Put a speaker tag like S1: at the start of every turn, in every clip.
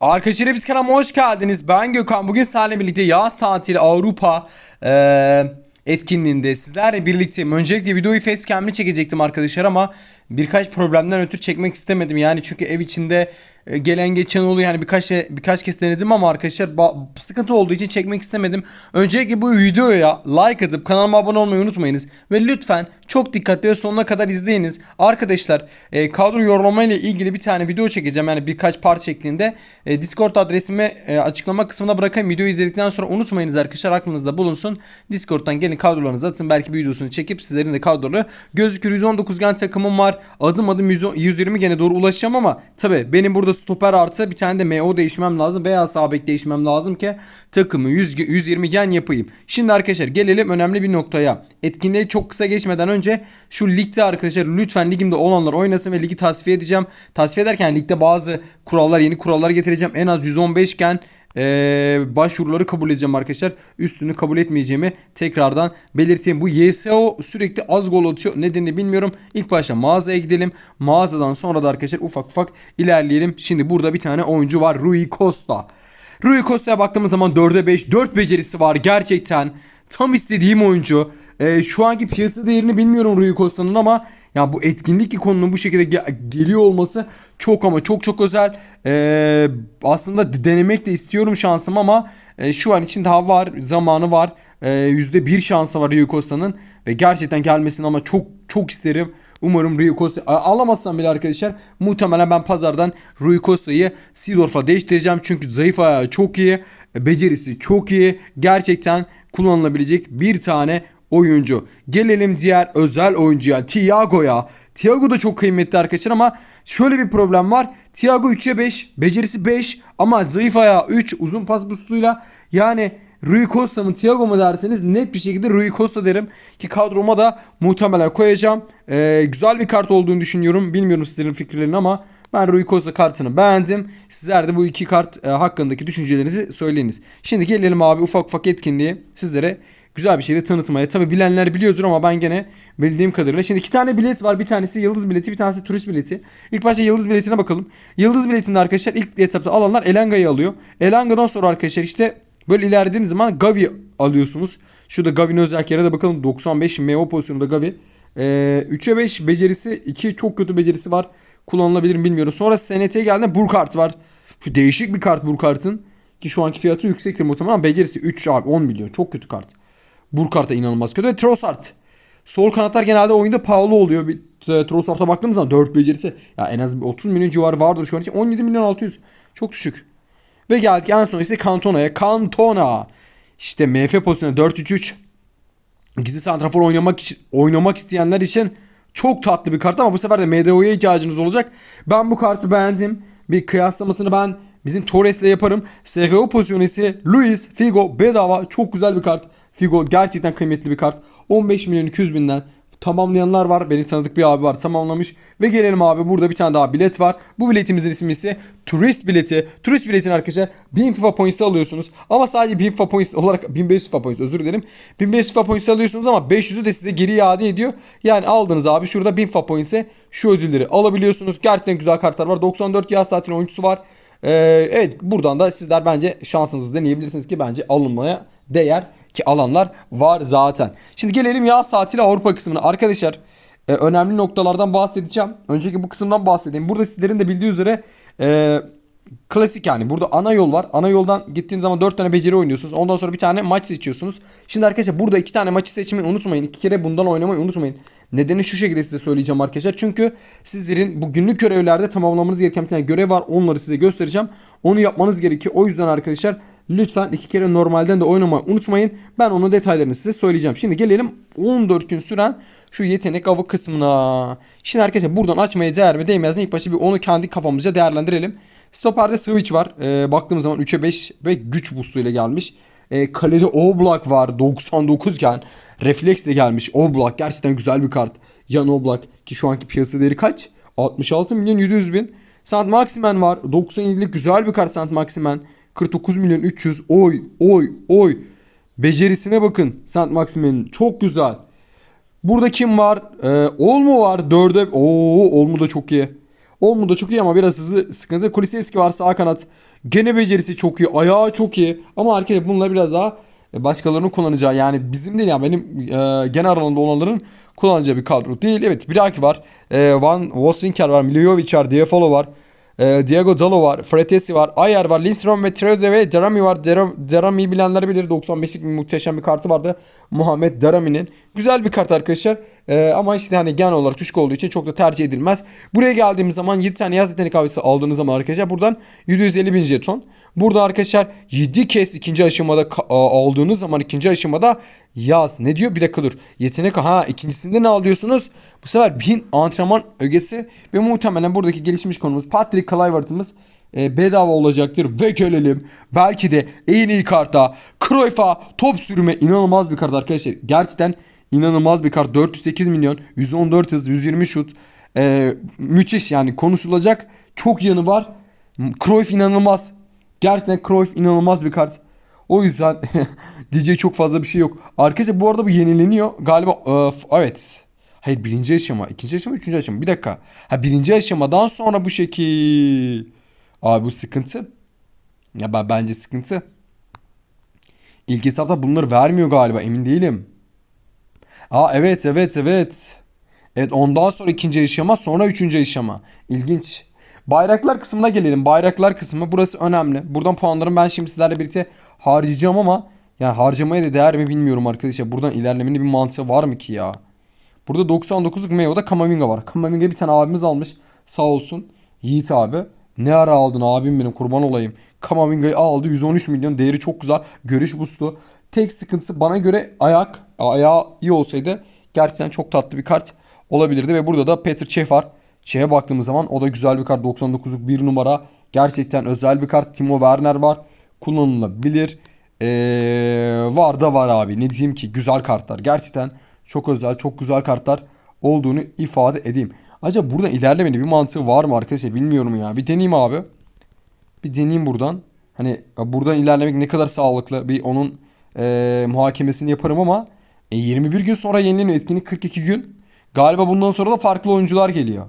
S1: Arkadaşlar biz kanalıma hoş geldiniz. Ben Gökhan. Bugün sizlerle birlikte yaz tatili Avrupa eee, etkinliğinde sizlerle birlikteyim. Öncelikle videoyu facecam'li çekecektim arkadaşlar ama birkaç problemden ötürü çekmek istemedim. Yani çünkü ev içinde e, gelen geçen oluyor. Yani birkaç birkaç kez denedim ama arkadaşlar sıkıntı olduğu için çekmek istemedim. Öncelikle bu videoya like atıp kanalıma abone olmayı unutmayınız ve lütfen çok dikkatli ve sonuna kadar izleyiniz. Arkadaşlar e, kadro yorumlama ile ilgili bir tane video çekeceğim. Yani birkaç part şeklinde. E, Discord adresimi e, açıklama kısmına bırakayım. Videoyu izledikten sonra unutmayınız arkadaşlar aklınızda bulunsun. Discord'dan gelin kadrolarınızı atın. Belki bir videosunu çekip sizlerin de kadrolu gözükür. 119 gen takımım var. Adım adım 100 120 gene doğru ulaşacağım ama tabi benim burada stoper artı bir tane de MO değişmem lazım veya sağ bek değişmem lazım ki takımı 100, 120 gen yapayım. Şimdi arkadaşlar gelelim önemli bir noktaya. Etkinliği çok kısa geçmeden önce şu ligde arkadaşlar lütfen ligimde olanlar oynasın ve ligi tasfiye edeceğim. Tasfiye ederken ligde bazı kurallar yeni kurallar getireceğim. En az 115 gen ee, başvuruları kabul edeceğim arkadaşlar. Üstünü kabul etmeyeceğimi tekrardan belirteyim. Bu YSO sürekli az gol atıyor. Nedenini bilmiyorum. İlk başta mağazaya gidelim. Mağazadan sonra da arkadaşlar ufak ufak ilerleyelim. Şimdi burada bir tane oyuncu var. Rui Costa. Rui Costa'ya baktığımız zaman 4'e 5 4 becerisi var gerçekten. Tam istediğim oyuncu. Ee, şu anki piyasa değerini bilmiyorum Rui Costa'nın ama ya bu etkinlik ikonunun bu şekilde ge- geliyor olması çok ama çok çok özel. Ee, aslında denemek de istiyorum şansım ama e, şu an için daha var, zamanı var. Ee, %1 şansı var Rui Costa'nın ve gerçekten gelmesini ama çok çok isterim. Umarım Rui Costa alamazsam bile arkadaşlar muhtemelen ben pazardan Rui Costa'yı Seedorf'la değiştireceğim. Çünkü zayıf ayağı çok iyi, becerisi çok iyi. Gerçekten kullanılabilecek bir tane oyuncu. Gelelim diğer özel oyuncuya Thiago'ya. Thiago da çok kıymetli arkadaşlar ama şöyle bir problem var. Thiago 3'e 5, becerisi 5 ama zayıf ayağı 3 uzun pas boostuyla yani Rui Costa mı Thiago mu derseniz net bir şekilde Rui Costa derim ki kadroma da muhtemelen koyacağım. Ee, güzel bir kart olduğunu düşünüyorum. Bilmiyorum sizlerin fikirlerini ama ben Rui Costa kartını beğendim. Sizler de bu iki kart e, hakkındaki düşüncelerinizi söyleyiniz. Şimdi gelelim abi ufak ufak etkinliği sizlere güzel bir şekilde tanıtmaya. Tabi bilenler biliyordur ama ben gene bildiğim kadarıyla. Şimdi iki tane bilet var. Bir tanesi yıldız bileti, bir tanesi turist bileti. İlk başta yıldız biletine bakalım. Yıldız biletinde arkadaşlar ilk etapta alanlar Elanga'yı alıyor. Elanga'dan sonra arkadaşlar işte böyle ilerlediğiniz zaman Gavi alıyorsunuz. Şurada Gavi'nin özelliklerine de bakalım. 95 MO pozisyonunda Gavi. Ee, 3'e 5 becerisi, 2 çok kötü becerisi var. Kullanılabilir mi bilmiyorum. Sonra SNT'ye geldiğinde Burkhardt var. Değişik bir kart Burkhardt'ın. Ki şu anki fiyatı yüksektir muhtemelen becerisi 3 abi 10 milyon. Çok kötü kart. Burkhardt da inanılmaz kötü. Ve Trossard. Sol kanatlar genelde oyunda pahalı oluyor. Bir e, Trossard'a baktığımız zaman 4 becerisi. Ya en az bir 30 milyon civarı vardır şu an için. 17 milyon 600. Çok düşük. Ve geldik en son ise Cantona'ya. Cantona. İşte MF pozisyonu 4-3-3. Gizli santrafor oynamak için, oynamak isteyenler için çok tatlı bir kart ama bu sefer de MDO'ya ihtiyacınız olacak. Ben bu kartı beğendim. Bir kıyaslamasını ben bizim Torres'le yaparım. SGO pozisyonu ise Luis Figo bedava çok güzel bir kart. Figo gerçekten kıymetli bir kart. 15 milyon 200 binden tamamlayanlar var. Benim tanıdık bir abi var tamamlamış. Ve gelelim abi burada bir tane daha bilet var. Bu biletimizin ismi ise turist bileti. Turist biletini arkadaşlar 1000 FIFA points alıyorsunuz. Ama sadece 1000 FIFA points olarak 1500 FIFA points özür dilerim. 1500 FIFA points alıyorsunuz ama 500'ü de size geri iade ediyor. Yani aldınız abi şurada 1000 FIFA points'e şu ödülleri alabiliyorsunuz. Gerçekten güzel kartlar var. 94 yaz saatinin oyuncusu var. Ee, evet buradan da sizler bence şansınızı deneyebilirsiniz ki bence alınmaya değer ki alanlar var zaten. Şimdi gelelim yaz tatili Avrupa kısmına. Arkadaşlar e, önemli noktalardan bahsedeceğim. Önceki bu kısımdan bahsedeyim. Burada sizlerin de bildiği üzere e, klasik yani. Burada ana yol var. Ana yoldan gittiğiniz zaman 4 tane beceri oynuyorsunuz. Ondan sonra bir tane maç seçiyorsunuz. Şimdi arkadaşlar burada 2 tane maçı seçmeyi unutmayın. 2 kere bundan oynamayı unutmayın. Nedeni şu şekilde size söyleyeceğim arkadaşlar. Çünkü sizlerin bu günlük görevlerde tamamlamanız gereken bir tane görev var. Onları size göstereceğim. Onu yapmanız gerekiyor. O yüzden arkadaşlar lütfen iki kere normalden de oynamayı unutmayın. Ben onun detaylarını size söyleyeceğim. Şimdi gelelim 14 gün süren şu yetenek avı kısmına. Şimdi arkadaşlar buradan açmaya değer mi değmez mi? İlk başta bir onu kendi kafamızca değerlendirelim. Stopper'de switch var. Ee, baktığımız zaman 3'e 5 ve güç boost'u ile gelmiş. Ee, kalede Oblak var 99 iken. Refleks de gelmiş. Oblak gerçekten güzel bir kart. Yan Oblak ki şu anki piyasa değeri kaç? 66 milyon 700 bin. Sant Maximen var. 97'lik güzel bir kart Sant Maximen. 49 milyon 300. Oy oy oy. Becerisine bakın Sant Maximen'in. Çok güzel. Burada kim var? Ee, Olmu var. 4'e. Oo Olmu da çok iyi. Olmu da çok iyi ama biraz hızlı sıkıntı. Kulisevski var sağ kanat. Gene becerisi çok iyi. Ayağı çok iyi. Ama arkadaşlar bunlar biraz daha e, başkalarının kullanacağı yani bizim değil yani benim e, genel aralığında olanların kullanacağı bir kadro değil. Evet Biraki var. E, Van Wosinker var. Miljovic var. Diafolo var. E, Diego Dalo var. Fretesi var. Ayer var. Lindstrom ve Treze ve Darami var. Darami'yi bilenler bilir. 95'lik bir muhteşem bir kartı vardı. Muhammed Darami'nin. Güzel bir kart arkadaşlar. E, ama işte hani genel olarak düşük olduğu için çok da tercih edilmez. Buraya geldiğimiz zaman 7 tane yaz yetenek avcısı aldığınız zaman arkadaşlar buradan 750 bin jeton. Burada arkadaşlar 7 kez ikinci aşamada aldığınız zaman ikinci aşamada yaz. Ne diyor? Bir dakika dur. Yetenek ha ikincisinde ne alıyorsunuz? Bu sefer 1000 antrenman ögesi ve muhtemelen buradaki gelişmiş konumuz Patrick Kluivert'ımız e, bedava olacaktır ve gelelim. Belki de en iyi karta Cruyff'a top sürme inanılmaz bir kart arkadaşlar. Gerçekten inanılmaz bir kart. 408 milyon, 114 hız, 120 şut. E, müthiş yani konuşulacak çok yanı var. Cruyff inanılmaz. Gerçekten Cruyff inanılmaz bir kart. O yüzden diyecek çok fazla bir şey yok. Arkadaşlar bu arada bu yenileniyor. Galiba e, f- evet. Hayır birinci aşama, ikinci aşama, üçüncü aşama. Bir dakika. Ha birinci aşamadan sonra bu şekil. Abi bu sıkıntı. Ya ben bence sıkıntı. İlk etapta bunları vermiyor galiba emin değilim. Aa evet evet evet. Evet ondan sonra ikinci aşama sonra üçüncü aşama. İlginç. Bayraklar kısmına gelelim. Bayraklar kısmı burası önemli. Buradan puanlarımı ben şimdi sizlerle birlikte harcayacağım ama yani harcamaya da değer mi bilmiyorum arkadaşlar. Buradan ilerlemenin bir mantığı var mı ki ya? Burada 99'luk Meo'da Kamavinga var. Kamavinga bir tane abimiz almış. Sağ olsun. Yiğit abi. Ne ara aldın abim benim kurban olayım. Kamavinga'yı aldı 113 milyon değeri çok güzel. Görüş boost'u. Tek sıkıntısı bana göre ayak. Ayağı iyi olsaydı gerçekten çok tatlı bir kart olabilirdi. Ve burada da Peter Cech var. Baktığımız zaman o da güzel bir kart. 99'luk bir numara. Gerçekten özel bir kart. Timo Werner var. Kullanılabilir. Ee, var da var abi. Ne diyeyim ki güzel kartlar. Gerçekten çok özel, çok güzel kartlar olduğunu ifade edeyim. Acaba burada ilerlemenin bir mantığı var mı arkadaşlar bilmiyorum ya. Bir deneyeyim abi. Bir deneyeyim buradan. Hani buradan ilerlemek ne kadar sağlıklı bir onun e, muhakemesini yaparım ama e, 21 gün sonra yenileniyor. Etkinlik 42 gün. Galiba bundan sonra da farklı oyuncular geliyor.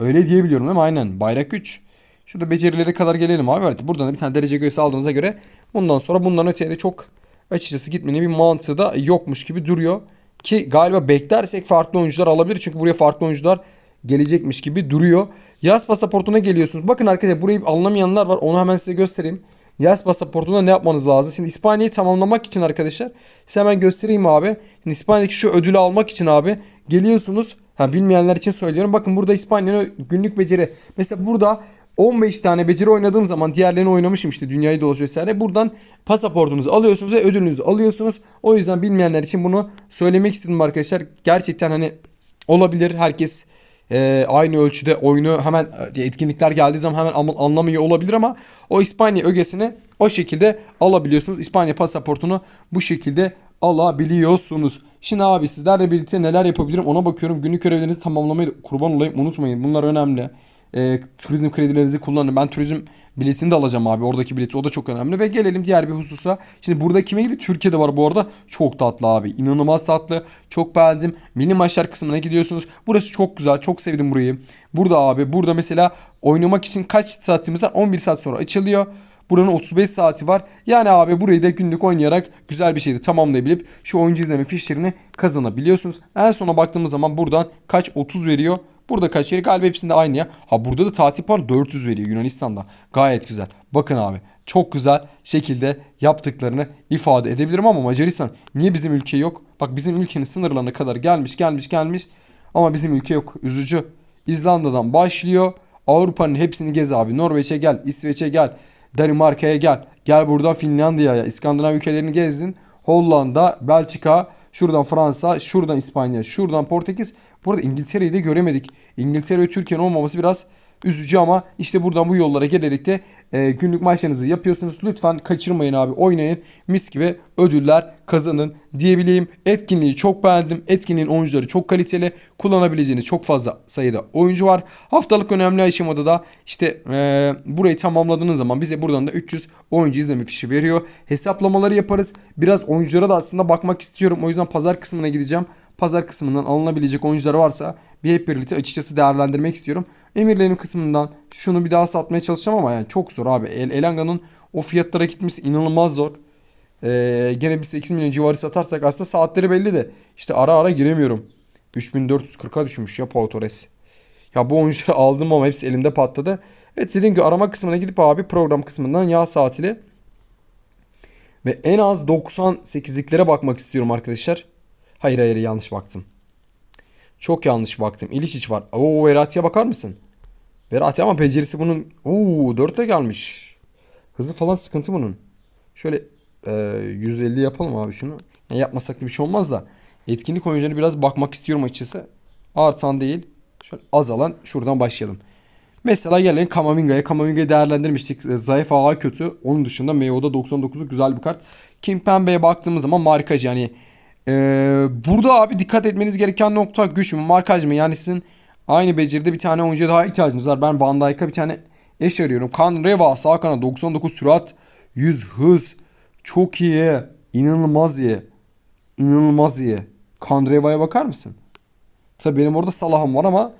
S1: Öyle diyebiliyorum değil mi? Aynen. Bayrak 3. Şurada becerilere kadar gelelim abi. Evet, buradan da bir tane derece göğüsü aldığınıza göre bundan sonra bundan öteye de çok açıkçası gitmenin bir mantığı da yokmuş gibi duruyor. Ki galiba beklersek farklı oyuncular alabilir. Çünkü buraya farklı oyuncular gelecekmiş gibi duruyor. Yaz pasaportuna geliyorsunuz. Bakın arkadaşlar burayı anlamayanlar var. Onu hemen size göstereyim. Yaz pasaportunda ne yapmanız lazım? Şimdi İspanya'yı tamamlamak için arkadaşlar size hemen göstereyim abi. Şimdi İspanya'daki şu ödülü almak için abi geliyorsunuz. Ha bilmeyenler için söylüyorum. Bakın burada İspanya'nın günlük beceri. Mesela burada 15 tane beceri oynadığım zaman diğerlerini oynamışım işte dünyayı dolaş vesaire. Buradan pasaportunuzu alıyorsunuz ve ödülünüzü alıyorsunuz. O yüzden bilmeyenler için bunu söylemek istedim arkadaşlar. Gerçekten hani olabilir herkes e, aynı ölçüde oyunu hemen e, etkinlikler geldiği zaman hemen anla- anlamıyor olabilir ama o İspanya ögesini o şekilde alabiliyorsunuz. İspanya pasaportunu bu şekilde alabiliyorsunuz. Şimdi abi sizlerle birlikte neler yapabilirim ona bakıyorum. Günlük görevlerinizi tamamlamayı kurban olayım unutmayın. Bunlar önemli. E, turizm kredilerinizi kullanın. Ben turizm biletini de alacağım abi. Oradaki bileti o da çok önemli. Ve gelelim diğer bir hususa. Şimdi burada kime gidiyor? Türkiye'de var bu arada. Çok tatlı abi. İnanılmaz tatlı. Çok beğendim. Mini maçlar kısmına gidiyorsunuz. Burası çok güzel. Çok sevdim burayı. Burada abi. Burada mesela oynamak için kaç saatimiz var? 11 saat sonra açılıyor. Buranın 35 saati var. Yani abi burayı da günlük oynayarak güzel bir şeyde tamamlayabilip şu oyuncu izleme fişlerini kazanabiliyorsunuz. En sona baktığımız zaman buradan kaç 30 veriyor. Burada kaç yeri galiba hepsinde aynı ya. Ha burada da tatil puanı 400 veriyor Yunanistan'da. Gayet güzel. Bakın abi çok güzel şekilde yaptıklarını ifade edebilirim ama Macaristan niye bizim ülke yok? Bak bizim ülkenin sınırlarına kadar gelmiş gelmiş gelmiş ama bizim ülke yok. Üzücü. İzlanda'dan başlıyor. Avrupa'nın hepsini gez abi. Norveç'e gel, İsveç'e gel, Danimarka'ya gel. Gel buradan Finlandiya'ya, İskandinav ülkelerini gezdin. Hollanda, Belçika, şuradan Fransa, şuradan İspanya, şuradan Portekiz. Burada İngiltere'yi de göremedik. İngiltere ve Türkiye'nin olmaması biraz üzücü ama işte buradan bu yollara gelerek de e, günlük maçlarınızı yapıyorsunuz. Lütfen kaçırmayın abi. Oynayın. Mis gibi ödüller kazanın diyebileyim. Etkinliği çok beğendim. Etkinliğin oyuncuları çok kaliteli. Kullanabileceğiniz çok fazla sayıda oyuncu var. Haftalık önemli aşamada da işte e, burayı tamamladığınız zaman bize buradan da 300 oyuncu izleme fişi veriyor. Hesaplamaları yaparız. Biraz oyunculara da aslında bakmak istiyorum. O yüzden pazar kısmına gideceğim. Pazar kısmından alınabilecek oyuncular varsa bir hep birlikte açıkçası değerlendirmek istiyorum. Emirlerin kısmından şunu bir daha satmaya çalışacağım ama yani çok
S2: zor abi. El Elanga'nın o fiyatlara gitmesi inanılmaz zor. Ee, gene bir 8 milyon civarı satarsak aslında saatleri belli de işte ara ara giremiyorum. 3440'a düşmüş ya Pau Torres. Ya bu oyuncuları aldım ama hepsi elimde patladı. Evet dediğim gibi arama kısmına gidip abi program kısmından yağ saatiyle ve en az 98'liklere bakmak istiyorum arkadaşlar. Hayır hayır yanlış baktım. Çok yanlış baktım. İliçiç var. Oo Verati'ye bakar mısın? Verati ama becerisi bunun oo 4'e gelmiş. Hızı falan sıkıntı bunun. Şöyle e, 150 yapalım abi şunu. Yani yapmasak da bir şey olmaz da. Etkinlik oyuncularına biraz bakmak istiyorum açıkçası. Artan değil. Şöyle azalan şuradan başlayalım. Mesela gelelim Kamaminga'ya. Kamaminga'yı değerlendirmiştik. E, Zayıf ağa kötü. Onun dışında Meo'da 99'luk güzel bir kart. Kim Pembe'ye baktığımız zaman markaj yani. E, burada abi dikkat etmeniz gereken nokta güç mü markaj mı? Yani sizin aynı beceride bir tane oyuncuya daha ihtiyacınız var. Ben Van Dijk'a bir tane eş arıyorum. Kan Reva sağ kanat 99 sürat 100 hız. Çok iyi. İnanılmaz iyi. İnanılmaz iyi. Kan Reva'ya bakar mısın? Tabii benim orada Salah'ım var ama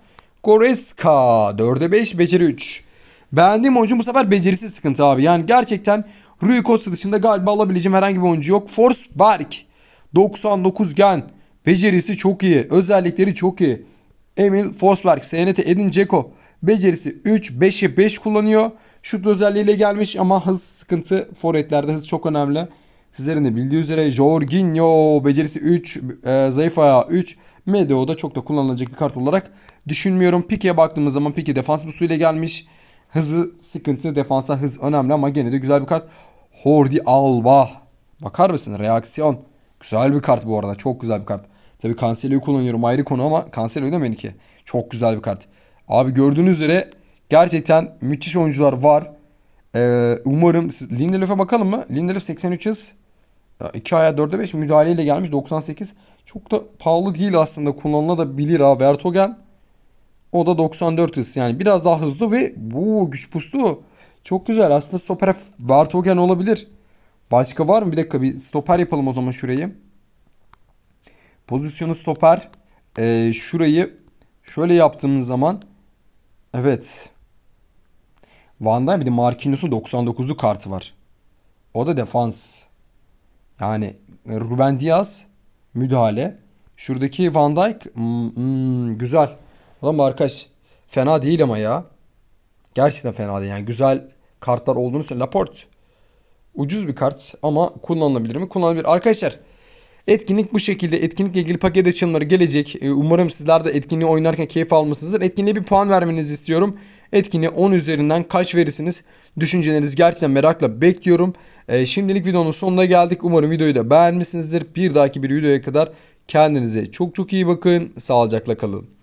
S2: Goretzka 4'e 5 beceri 3. Beğendiğim oyuncu bu sefer becerisi sıkıntı abi. Yani gerçekten Rui Costa dışında galiba alabileceğim herhangi bir oyuncu yok. Forsberg 99 gen. Becerisi çok iyi. Özellikleri çok iyi. Emil Forsberg, SNT Edin Dzeko. Becerisi 3, 5'e 5 kullanıyor. Şut özelliğiyle gelmiş ama hız sıkıntı. Forvetlerde hız çok önemli. Sizlerin de bildiği üzere Jorginho becerisi 3, e, zayıf ayağı 3. Medeo'da çok da kullanılacak bir kart olarak düşünmüyorum. Pique'ye baktığımız zaman Pique defans boostuyla gelmiş. Hızı sıkıntı, defansa hız önemli ama gene de güzel bir kart. Hordi Alba. Bakar mısın? Reaksiyon. Güzel bir kart bu arada. Çok güzel bir kart. Tabii Cancelo'yu kullanıyorum ayrı konu ama Cancelo'yu da benimki. Çok güzel bir kart. Abi gördüğünüz üzere gerçekten müthiş oyuncular var. Ee, umarım Lindelöf'e bakalım mı? Lindelöf 83 hız. 2 aya 4'e 5 müdahaleyle gelmiş 98. Çok da pahalı değil aslında kullanılabilir ha. Vertogen o da 94 hız yani biraz daha hızlı ve bu güç pustu. Çok güzel aslında stoper Vertogen olabilir. Başka var mı? Bir dakika bir stoper yapalım o zaman şurayı. Pozisyonu stoper. Ee, şurayı şöyle yaptığımız zaman evet. Van Dijk bir de Marquinhos'un 99'lu kartı var. O da defans. Yani e, Ruben Diaz müdahale. Şuradaki Van Dijk hmm, hmm, güzel. Ulan arkadaş fena değil ama ya. Gerçekten fena değil. Yani güzel kartlar olduğunu söyle. Laporte. Ucuz bir kart ama kullanılabilir mi? Kullanılabilir. Arkadaşlar etkinlik bu şekilde. Etkinlikle ilgili paket açılımları gelecek. Ee, Umarım sizler de etkinliği oynarken keyif almışsınızdır. Etkinliğe bir puan vermenizi istiyorum. Etkinliğe 10 üzerinden kaç verirsiniz? Düşüncelerinizi gerçekten merakla bekliyorum. Ee, şimdilik videonun sonuna geldik. Umarım videoyu da beğenmişsinizdir. Bir dahaki bir videoya kadar kendinize çok çok iyi bakın. Sağlıcakla kalın.